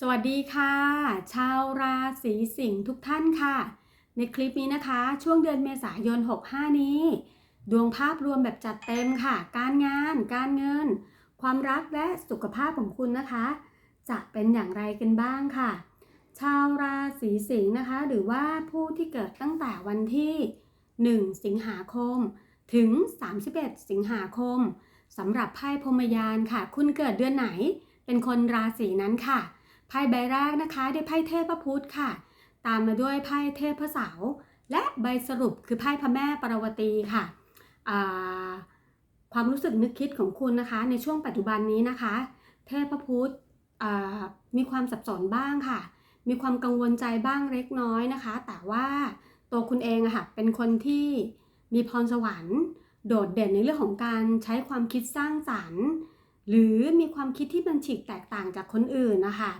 สวัสดีค่ะ ชาวราศีสิงห์ทุกท่านค่ะ ในคลิปนี้นะคะ ช่วงเดือนเมษายน 65 นี้ ดวงภาพรวมแบบจัดเต็มค่ะ การงาน การเงิน ความรักและสุขภาพของคุณนะคะ จะเป็นอย่างไรกันบ้างค่ะ ชาวราศีสิงห์นะคะ หรือว่าผู้ที่เกิดตั้งแต่วันที่ 1 สิงหาคม ถึง 31 สิงหาคมสำหรับไพ่พรมยานค่ะ คุณเกิดเดือนไหน เป็นคนราศีนั้นค่ะ พ่ใบแรกนะคะได้ไพ่เทพพุทธค่ะ ตามมาด้วยไพ่เทพเสาร์และใบสรุปคือไพ่พระแม่ปรวตีค่ะความรู้สึกนึกคิดของคุณนะคะ ในช่วงปัจจุบันนี้นะคะ เทพพุทธมีความสับสนบ้างค่ะ มีความกังวลใจบ้างเล็กน้อยนะคะ แต่ว่าตัวคุณเองอะค่ะเป็นคนที่มีพรสวรรค์ โดดเด่นในเรื่องของการใช้ความคิดสร้างสรรค์ หรือมีความคิดที่มันฉีกแตกต่างจากคนอื่นนะคะ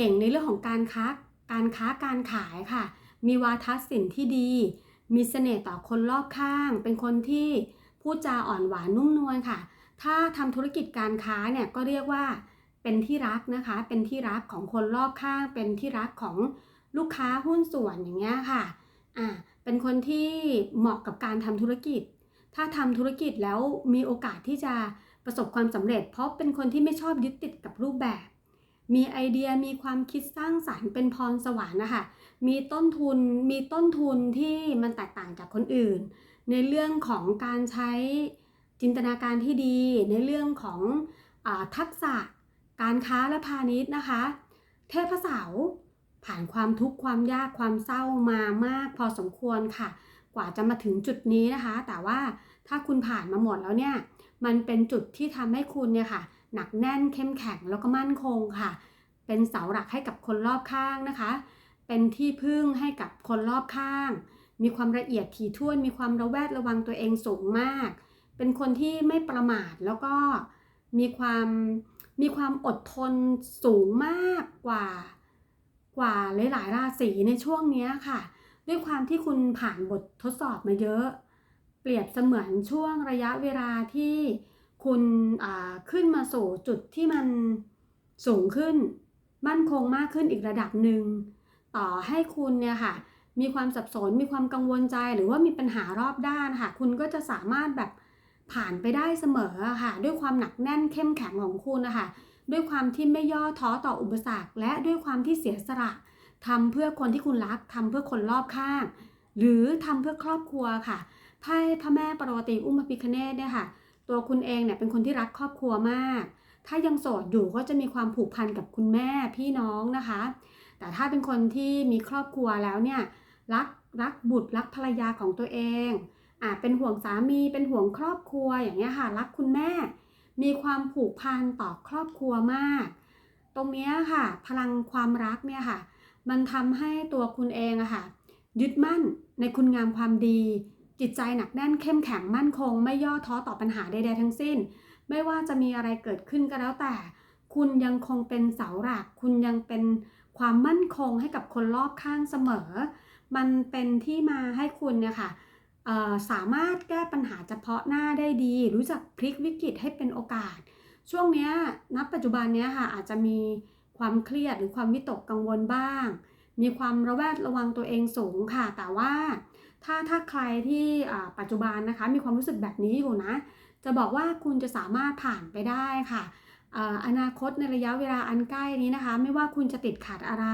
ก่งในเรื่องของการค้าการค้าการขายค่ะ มีวาทศิลป์ที่ดี มีเสน่ห์ต่อคนรอบข้าง เป็นคนที่พูดจาอ่อนหวานนุ่มนวลค่ะ ถ้าทำธุรกิจการค้าเนี่ยก็เรียกว่าเป็นที่รักนะคะ เป็นที่รักของคนรอบข้าง เป็นที่รักของลูกค้าหุ้นส่วนอย่างเงี้ยค่ะ อ่า เป็นคนที่เหมาะกับการทำธุรกิจ ถ้าทำธุรกิจแล้วมีโอกาสที่จะประสบความสำเร็จ เพราะเป็นคนที่ไม่ชอบยึดติดกับรูปแบบ มีไอเดียมีความคิดสร้างสารรค์เป็นพรสวรรค์นะคะมีต้นทุนมีต้นทุนที่มันแตกต่างจากคนอื่น ในเรื่องของการใช้จินตนาการที่ดี ในเรื่องของอทักษะการค้าและพาณิชย์นะคะ เทพเสาร์ผ่านความทุกข์ความยากความเศร้ามามากพอสมควรค่ะ กว่าจะมาถึงจุดนี้นะคะ แต่ว่าถ้าคุณผ่านมาหมดแล้วเนี่ย มันเป็นจุดที่ทำให้คุณเนี่ยค่ะ หนักแน่นเข้มแข็งแล้วก็มั่นคงค่ะ เป็นเสาหลักให้กับคนรอบข้างนะคะ เป็นที่พึ่งให้กับคนรอบข้าง มีความละเอียดถี่ถ้วน มีความระแวดระวังตัวเองสูงมาก เป็นคนที่ไม่ประมาทแล้วก็มีความมีความอดทนสูงมากกว่ากว่าหลายๆราศีในช่วงนี้ค่ะ ด้วยความที่คุณผ่านบททดสอบมาเยอะ เปรียบเสมือนช่วงระยะเวลาที่ คุณขึ้นมาสู่จุดที่มันสูงขึ้น มั่นคงมากขึ้นอีกระดับหนึ่ง ต่อให้คุณเนี่ยค่ะ มีความสับสน มีความกังวลใจ หรือว่ามีปัญหารอบด้านค่ะ คุณก็จะสามารถแบบผ่านไปได้เสมอค่ะ ด้วยความหนักแน่นเข้มแข็งของคุณนะคะ ด้วยความที่ไม่ย่อท้อต่ออุปสรรค และด้วยความที่เสียสละทำเพื่อคนที่คุณรักทำเพื่อคนรอบข้าง หรือทำเพื่อครอบครัวค่ะไพ่พระแม่ปรวตีอุ้มพระพิคเนตเนี่ยค่ะ ตัวคุณเองเนี่ยเป็นคนที่รักครอบครัวมาก ถ้ายังโสดอยู่ก็จะมีความผูกพันกับคุณแม่พี่น้องนะคะ แต่ถ้าเป็นคนที่มีครอบครัวแล้วเนี่ยรักรักบุตรรักภรรยาของตัวเองอ่าเป็นห่วงสามีเป็นห่วงครอบครัวอย่างเงี้ยค่ะรักคุณแม่ มีความผูกพันต่อครอบครัวมาก ตรงนี้ค่ะ พลังความรักเนี่ยค่ะ มันทำให้ตัวคุณเองอะค่ะ ยึดมั่นในคุณงามความดี จิตใจหนักแน่นเข้มแข็งมั่นคง ไม่ย่อท้อต่อปัญหาใดๆทั้งสิ้น ไม่ว่าจะมีอะไรเกิดขึ้นก็แล้วแต่ คุณยังคงเป็นเสาหลัก คุณยังเป็นความมั่นคงให้กับคนรอบข้างเสมอ มันเป็นที่มาให้คุณเนี่ยค่ะสามารถแก้ปัญหาเฉพาะหน้าได้ดี รู้จักพลิกวิกฤตให้เป็นโอกาส ช่วงนี้นับปัจจุบันนี้ค่ะอาจจะมีความเครียดหรือความวิตกกังวลบ้าง มีความระแวดระวังตัวเองสูงค่ะ แต่ว่า ถ้าถ้าใครที่ปัจจุบันนะคะมีความรู้สึกแบบนี้อยู่นะ จะบอกว่าคุณจะสามารถผ่านไปได้ค่ะอนาคตในระยะเวลาอันใกล้นี้นะคะ ไม่ว่าคุณจะติดขัดอะไร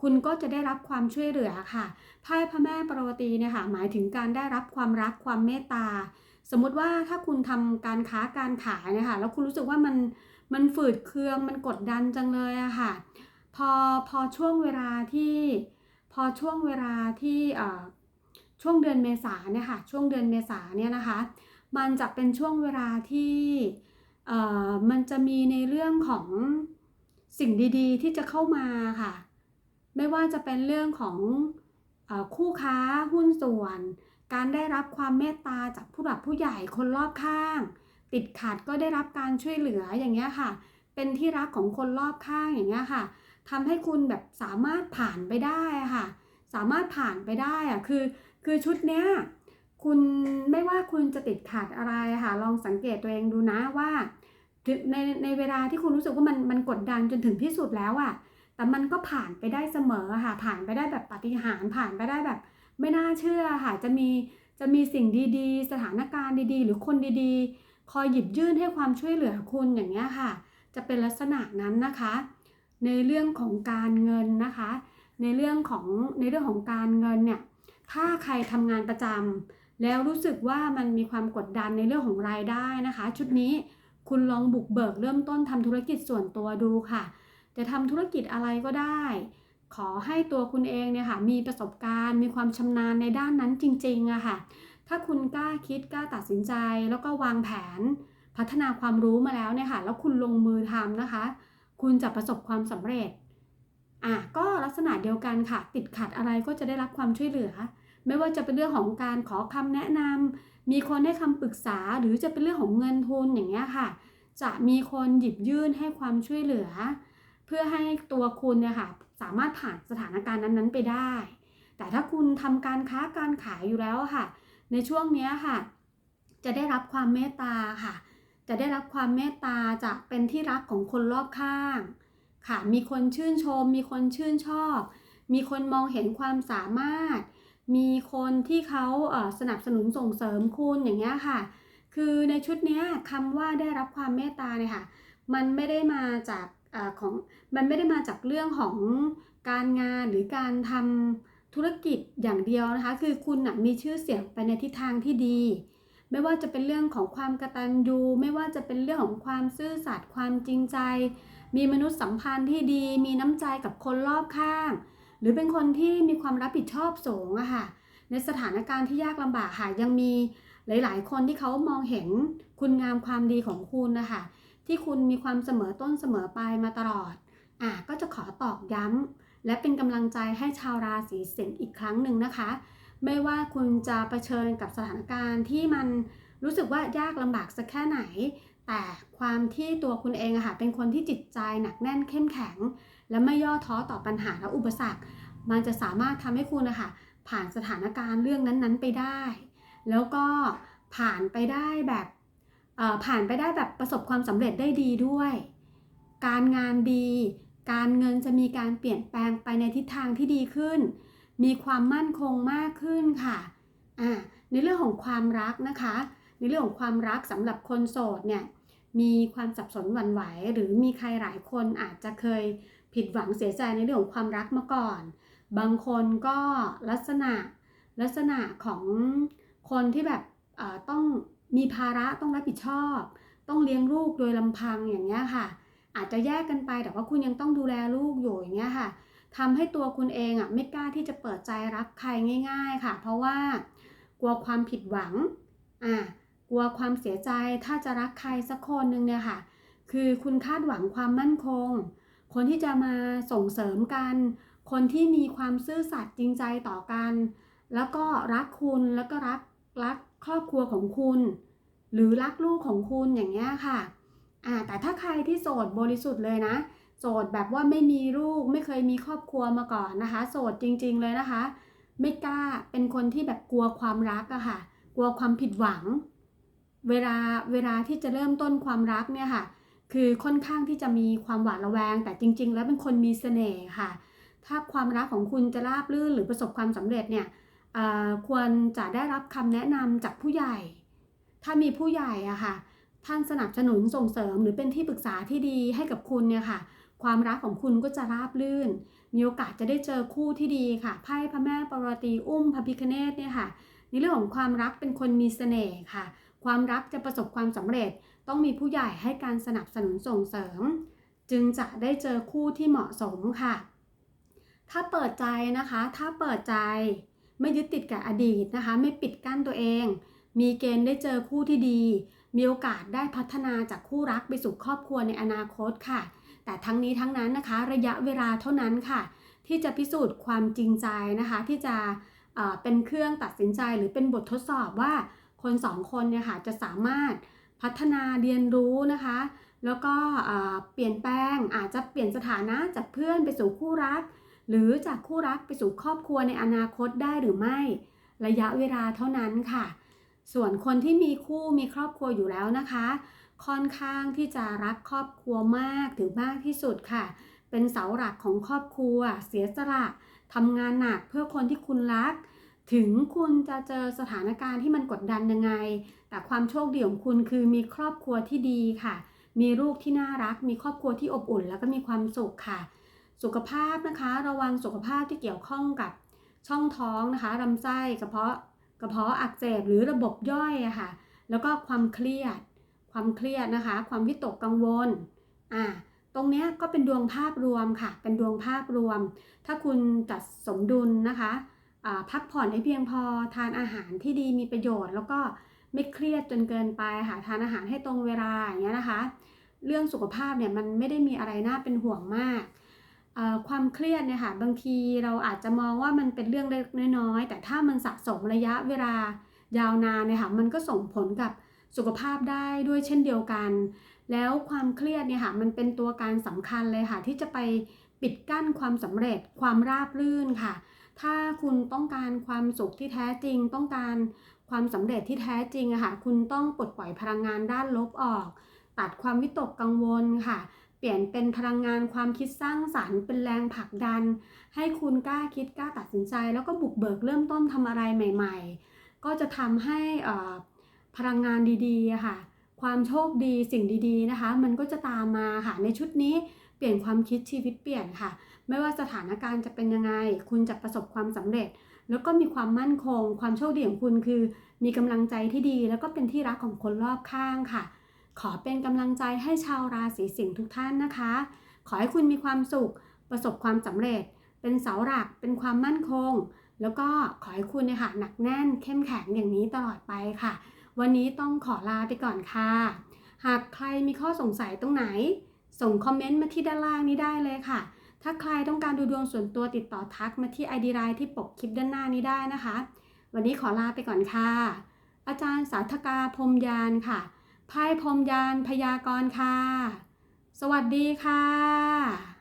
คุณก็จะได้รับความช่วยเหลือค่ะไพ่พระแม่ปรวตีเนี่ยค่ะหมายถึงการได้รับความรักความเมตตา สมมุติว่าถ้าคุณทำการค้าการขายนะคะแล้วคุณรู้สึกว่ามันมันฝืดเคืองมันกดดันจังเลยอะค่ะ พอพอช่วงเวลาที่ พอช่วงเวลาที่ ช่วงเดือนเมษาเนี่ยค่ะช่วงเดือนเมษาเนี่ยนะคะ มันจะเป็นช่วงเวลาที่มันจะมีในเรื่องของสิ่งดี ๆ ที่จะเข้ามาค่ะ ไม่ว่าจะเป็นเรื่องของอคู่ค้าหุ้นส่วน การได้รับความเมตตาจากผู้หลักผู้ใหญ่คนรอบข้าง ติดขัดก็ได้รับการช่วยเหลืออย่างเงี้ยค่ะ เป็นที่รักของคนรอบข้างอย่างเงี้ยค่ะทำให้คุณแบบสามารถผ่านไปได้ค่ะ สามารถผ่านไปได้อะคือ คือชุดเนี้ยคุณไม่ว่าคุณจะติดขัดอะไรค่ะ ลองสังเกตตัวเองดูนะว่าในในเวลาที่คุณรู้สึกว่ามันมันกดดันจนถึงที่สุดแล้วอะ่ะ แต่มันก็ผ่านไปได้เสมอค่ะ ผ่านไปได้แบบปฏิหารผ่านไปได้แบบ ไม่น่าเชื่อค่ะ จะมีจะมีสิ่งดีๆ สถานการณ์ดีๆ หรือคนดีๆ คอยหยิบยื่นให้ความช่วยเหลือคุณอย่างเงี้ยค่ะ จะเป็นลักษณะนั้นนะคะ ในเรื่องของการเงินนะคะ ในเรื่องของในเรื่องของการเงินเนี่ย ถ้าใครทำงานประจำแล้วรู้สึกว่ามันมีความกดดันในเรื่องของรายได้นะคะ ชุดนี้คุณลองบุกเบิกเริ่มต้นทำธุรกิจส่วนตัวดูค่ะ จะทำธุรกิจอะไรก็ได้ ขอให้ตัวคุณเองเนี่ยค่ะมีประสบการณ์ มีความชำนาญในด้านนั้นจริงๆอะค่ะ ถ้าคุณกล้าคิดกล้าตัดสินใจ แล้วก็วางแผน พัฒนาความรู้มาแล้วเนี่ยค่ะ แล้วคุณลงมือทำนะคะ คุณจะประสบความสำเร็จอะก็ลักษณะเดียวกันค่ะ ติดขัดอะไรก็จะได้รับความช่วยเหลือ ไม่ว่าจะเป็นเรื่องของการขอคำแนะนำมีคนให้คำปรึกษาหรือจะเป็นเรื่องของเงินทุนอย่างเงี้ยค่ะ จะมีคนหยิบยื่นให้ความช่วยเหลือ เพื่อให้ตัวคุณเนี่ยค่ะสามารถผ่านสถานการณ์นั้นๆไปได้ แต่ถ้าคุณทำการค้าการขายอยู่แล้วค่ะ ในช่วงเนี้ยค่ะ จะได้รับความเมตตาค่ะ จะได้รับความเมตตาจะเป็นที่รักของคนรอบข้างค่ะ มีคนชื่นชม มีคนชื่นชอบ มีคนมองเห็นความสามารถ มีคนที่เขาสนับสนุนส่งเสริมคุณอย่างเงี้ยค่ะ คือในชุดนี้คำว่าได้รับความเมตตาเนี่ยค่ะ มันไม่ได้มาจากอของ มันไม่ได้มาจากเรื่องของการงานหรือการทำธุรกิจอย่างเดียวนะคะ คือคุณนะมีชื่อเสียงไปในทิศทางที่ดี ไม่ว่าจะเป็นเรื่องของความกระตัญญูไม่ว่าจะเป็นเรื่องของความซื่อสัตย์ความจริงใจ มีมนุษยสัมพันธ์ที่ดี มีน้ำใจกับคนรอบข้าง หรือเป็นคนที่มีความรับผิดชอบสูงอะค่ะ ในสถานการณ์ที่ยากลำบากค่ะ ยังมีหลาย ๆ คนที่เขามองเห็นคุณงามความดีของคุณนะคะที่คุณมีความเสมอต้นเสมอปลายมาตลอด อะก็จะขอตอกย้ำและเป็นกำลังใจให้ชาวราศีสิงห์อีกครั้งหนึ่งนะคะ ไม่ว่าคุณจะเผชิญกับสถานการณ์ที่มันรู้สึกว่ายากลำบากสักแค่ไหน แต่ความที่ตัวคุณเองอะค่ะเป็นคนที่จิตใจหนักแน่นเข้มแข็ง และไม่ย่อท้อต่อปัญหาและอุปสรรค มันจะสามารถทำให้คุณนะคะผ่านสถานการณ์เรื่องนั้นๆไปได้ แล้วก็ผ่านไปได้แบบผ่านไปได้แบบประสบความสำเร็จได้ดีด้วย การงานดี การเงินจะมีการเปลี่ยนแปลงไปในทิศทางที่ดีขึ้น มีความมั่นคงมากขึ้นค่ะอ่าในเรื่องของความรักนะคะ ในเรื่องของความรักสำหรับคนโสดเนี่ยมีความสับสนหวั่นไหว หรือมีใครหลายคนอาจจะเคย ผิดหวังเสียใจในเรื่องของความรักมาก่อน บางคนก็ลักษณะลักษณะของคนที่แบบต้องมีภาระต้องรับผิดชอบ ต้องเลี้ยงลูกโดยลำพังอย่างเงี้ยค่ะ อาจจะแยกกันไปแต่ว่าคุณยังต้องดูแลลูกอยู่อย่างเงี้ยค่ะทำให้ตัวคุณเองอะไม่กล้าที่จะเปิดใจรักใครง่าย ๆค่ะ เพราะว่ากลัวความผิดหวังอ่ากลัวความเสียใจถ้าจะรักใครสักคนหนึ่งเนี่ยค่ะ คือคุณคาดหวังความมั่นคง คนที่จะมาส่งเสริมกัน คนที่มีความซื่อสัตย์จริงใจต่อกัน แล้วก็รักคุณแล้วก็รักรักครอบครัวของคุณ หรือรักลูกของคุณอย่างเงี้ยค่ะอ่าแต่ถ้าใครที่โสดบริสุทธิ์เลยนะ โสดแบบว่าไม่มีลูกไม่เคยมีครอบครัวมาก่อนนะคะ โสดจริง ๆเลยนะคะ ไม่กล้าเป็นคนที่แบบกลัวความรักอะค่ะ กลัวความผิดหวัง เวลาเวลาที่จะเริ่มต้นความรักเนี่ยค่ะ คือค่อนข้างที่จะมีความหวาดระแวง แต่จริง ๆ แล้วเป็นคนมีเสน่ห์ค่ะ ถ้าความรักของคุณจะราบรื่นหรือประสบความสำเร็จเนี่ยควรจะได้รับคำแนะนำจากผู้ใหญ่ ถ้ามีผู้ใหญ่อะค่ะ ท่านสนับสนุนส่งเสริมหรือเป็นที่ปรึกษาที่ดีให้กับคุณเนี่ยค่ะ ความรักของคุณก็จะราบรื่น มีโอกาสจะได้เจอคู่ที่ดีค่ะ ไพ่พระแม่ปรตีอุ้มพระพิคเนตเนี่ยค่ะ ในเรื่องของความรักเป็นคนมีเสน่ห์ค่ะ ความรักจะประสบความสำเร็จ ต้องมีผู้ใหญ่ให้การสนับสนุนส่งเสริม จึงจะได้เจอคู่ที่เหมาะสมค่ะ ถ้าเปิดใจนะคะ ถ้าเปิดใจไม่ยึดติดกับอดีตนะคะ ไม่ปิดกั้นตัวเอง มีเกณฑ์ได้เจอคู่ที่ดี มีโอกาสได้พัฒนาจากคู่รักไปสู่ครอบครัวในอนาคตค่ะ แต่ทั้งนี้ทั้งนั้นนะคะ ระยะเวลาเท่านั้นค่ะ ที่จะพิสูจน์ความจริงใจนะคะ ที่จะเเป็นเครื่องตัดสินใจหรือเป็นบททดสอบว่าคนสองคนเนี่ยค่ะจะสามารถ พัฒนาเรียนรู้นะคะ แล้วก็เปลี่ยนแปลงอาจจะเปลี่ยนสถานะจากเพื่อนไปสู่คู่รัก หรือจากคู่รักไปสู่ครอบครัวในอนาคตได้หรือไม่ ระยะเวลาเท่านั้นค่ะ ส่วนคนที่มีคู่มีครอบครัวอยู่แล้วนะคะ ค่อนข้างที่จะรักครอบครัวมากถึงมากที่สุดค่ะ เป็นเสาหลักของครอบครัว เสียสละทำงานหนักเพื่อคนที่คุณรัก ถึงคุณจะเจอสถานการณ์ที่มันกดดันยังไง แต่ความโชคดีของคุณคือมีครอบครัวที่ดีค่ะ มีลูกที่น่ารัก มีครอบครัวที่อบอุ่น แล้วก็มีความสุขค่ะ สุขภาพนะคะ ระวังสุขภาพที่เกี่ยวข้องกับช่องท้องนะคะลำไส้กระเพาะกระเพาะอักเสบหรือระบบย่อยอะค่ะ แล้วก็ความเครียด ความเครียดนะคะ ความวิตกกังวลอ่าตรงนี้ก็เป็นดวงภาพรวมค่ะ เป็นดวงภาพรวม ถ้าคุณจัดสมดุลนะคะ พักผ่อนให้เพียงพอทานอาหารที่ดีมีประโยชน์ แล้วก็ไม่เครียดจนเกินไปค่ะทานอาหารให้ตรงเวลาอย่างเงี้ยนะคะ เรื่องสุขภาพเนี่ยมันไม่ได้มีอะไรน่าเป็นห่วงมากความเครียดเนี่ยค่ะบางทีเราอาจจะมองว่ามันเป็นเรื่องเล็กน้อยแต่ถ้ามันสะสมระยะเวลายาวนานเนี่ยค่ะมันก็ส่งผลกับสุขภาพได้ด้วยเช่นเดียวกัน แล้วความเครียดเนี่ยค่ะมันเป็นตัวการสำคัญเลยค่ะที่จะไปปิดกั้นความสำเร็จความราบรื่นค่ะ ถ้าคุณต้องการความสุขที่แท้จริง ต้องการความสำเร็จที่แท้จริงอะค่ะ คุณต้องปลดปล่อยพลังงานด้านลบออก ตัดความวิตกกังวลค่ะ เปลี่ยนเป็นพลังงานความคิดสร้างสรรค์เป็นแรงผลักดัน ให้คุณกล้าคิดกล้าตัดสินใจ แล้วก็บุกเบิกเริ่มต้นทำอะไรใหม่ ๆ ก็จะทำให้พลังงานดีๆค่ะ ความโชคดีสิ่งดีๆนะคะ มันก็จะตามมาค่ะในชุดนี้ เปลี่ยนความคิดชีวิตเปลี่ยนค่ะ ไม่ว่าสถานการณ์จะเป็นยังไง คุณจะประสบความสำเร็จ แล้วก็มีความมั่นคง ความโชคดีของคุณคือ มีกำลังใจที่ดี แล้วก็เป็นที่รักของคนรอบข้างค่ะ ขอเป็นกำลังใจให้ชาวราศีสิงห์ทุกท่านนะคะ ขอให้คุณมีความสุข ประสบความสำเร็จ เป็นเสาหลัก เป็นความมั่นคง แล้วก็ขอให้คุณเนี่ยค่ะหนักแน่น เข้มแข็งอย่างนี้ตลอดไปค่ะ วันนี้ต้องขอลาไปก่อนค่ะ หากใครมีข้อสงสัยตรงไหน ส่งคอมเมนต์มาที่ด้านล่างนี้ได้เลยค่ะ ถ้าใครต้องการดูดวงส่วนตัวติดต่อทักมาที่ ID ไลน์ที่ปกคลิปด้านหน้านี้ได้นะคะ วันนี้ขอลาไปก่อนค่ะ อาจารย์สาธกาพรมยานค่ะไพ่พรมยานพยากรณ์ค่ะ สวัสดีค่ะ